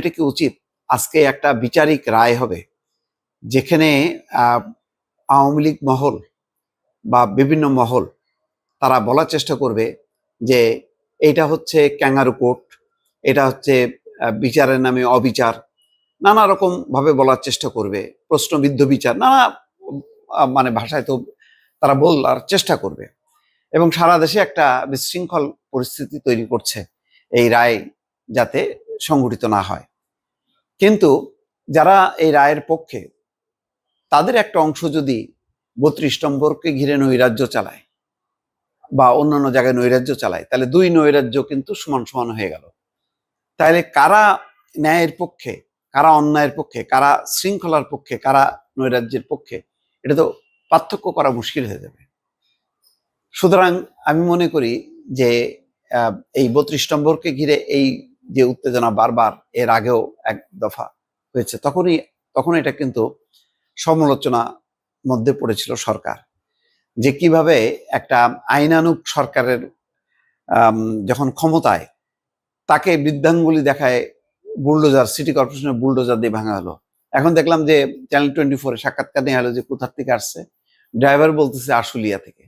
এটা কি উচিত? আজকে একটা বিচারিক রায় হবে যেখানে আওয়ামী লীগ মহল বা বিভিন্ন মহল তারা বলার চেষ্টা করবে যে এটা হচ্ছে ক্যাঙ্গারু কোর্ট, এটা হচ্ছে বিচারের নামে অবিচার, নানা রকম ভাবে বলার চেষ্টা করবে, প্রশ্নবিদ্ধ বিচার, নানা মানে ভাষায় তো তারা বলার চেষ্টা করবে এবং সারা দেশে একটা বিশৃঙ্খল পরিস্থিতি তৈরি করছে এই রায় যাতে সংগঠিত না হয়। কিন্তু যারা এই রায়ের পক্ষে, তাদের একটা অংশ যদি বত্রিশ নম্বরকে ঘিরে নৈরাজ্য চালায় বা অন্যান্য জায়গায় নৈরাজ্য চালায়, তাহলে দুই নৈরাজ্য কিন্তু সমান সমান হয়ে গেল। তাহলে কারা ন্যায়ের পক্ষে, কারা অন্যায়ের পক্ষে, কারা শৃঙ্খলার পক্ষে, কারা নৈরাজ্যের পক্ষে, এটা তো পার্থক্য করা মুশকিল হয়ে যাবে। সুতরাং আমি মনে করি যে এই বত্রিশ নম্বরকে ঘিরে এই যে উত্তেজনা বারবার এর আগেও এক দফা হয়েছে, তখনই তখন এটা কিন্তু সমালোচনা মধ্যে পড়েছিল সরকার। যে কীভাবে একটা আইনানুগ সরকারের যখন ক্ষমতায় তাকে বৃদ্ধাঙ্গুলি দেখায় বুলডোজার, সিটি কর্পোরেশনের বুলডোজার দিয়ে ভাঙা হলো। এখন দেখলাম যে চ্যানেল টোয়েন্টি ফোরে সাক্ষাৎকার নেওয়া হলো যে কোথার থেকে আসছে। ড্রাইভার বলতেছে আশুলিয়া থেকে।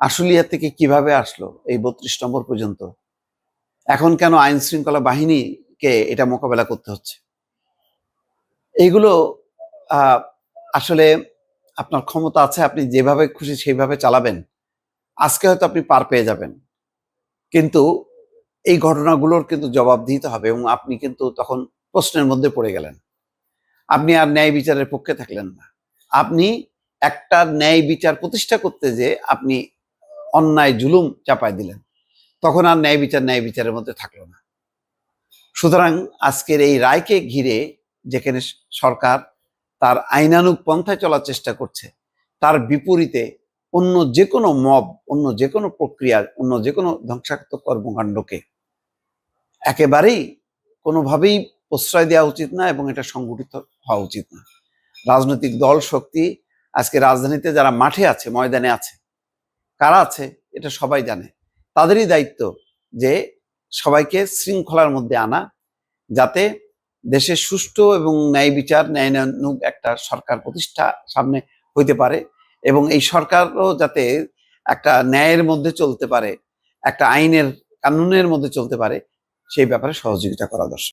আশুলিয়া থেকে কীভাবে আসলো এই বত্রিশ নম্বর পর্যন্ত? এখন কেন আইন শৃঙ্খলা বাহিনীকে এটা মোকাবেলা করতে হচ্ছে? এইগুলো আসলে আপনার ক্ষমতা আছে, আপনি যেভাবে খুশি সেইভাবে চালাবেন। আজকে হয়তো আপনি পার পেয়ে যাবেন। কিন্তু এই ঘটনাগুলোর কিন্তু জবাব দিতে হবে এবং আপনি কিন্তু তখন প্রশ্নের মধ্যে পড়ে গেলেন। আপনি আর ন্যায় বিচারের পক্ষে থাকলেন না। আপনি একটা ন্যায় বিচার প্রতিষ্ঠা করতে যে আপনি অন্যায় জুলুম চাপায় দিলেন। তখন আর ন্যায় বিচার, ন্যায় বিচারের মধ্যে থাকল না। সুতরাং আজকের এই রায়কে ঘিরে যেখানে সরকার তার আইনানুগ পন্থায় চলার চেষ্টা করছে, তার বিপরীতে অন্য যে কোনো মব, অন্য যে কোনো প্রক্রিয়া, অন্য যে কোনো ধ্বংসাত্মক কর্মকাণ্ডকে একেবারেই কোনোভাবেই প্রশ্রয় দেওয়া উচিত না এবং এটা সংগঠিত হওয়া উচিত না। রাজনৈতিক দল শক্তি আজকে রাজধানীতে যারা মাঠে আছে, ময়দানে আছে, কারা আছে, এটা সবাই জানে। তাদেরই দায়িত্ব যে সবাইকে শৃঙ্খলার মধ্যে আনা যাতে দেশে সুষ্ঠু এবং ন্যায় বিচার ন্যায়ানুক একটা সরকার প্রতিষ্ঠা সামনে হইতে পারে এবং এই সরকারও যাতে একটা ন্যায়ের মধ্যে চলতে পারে, একটা আইনের, কানুনের মধ্যে চলতে পারে, সেই ব্যাপারে সহযোগিতা করা দর্শক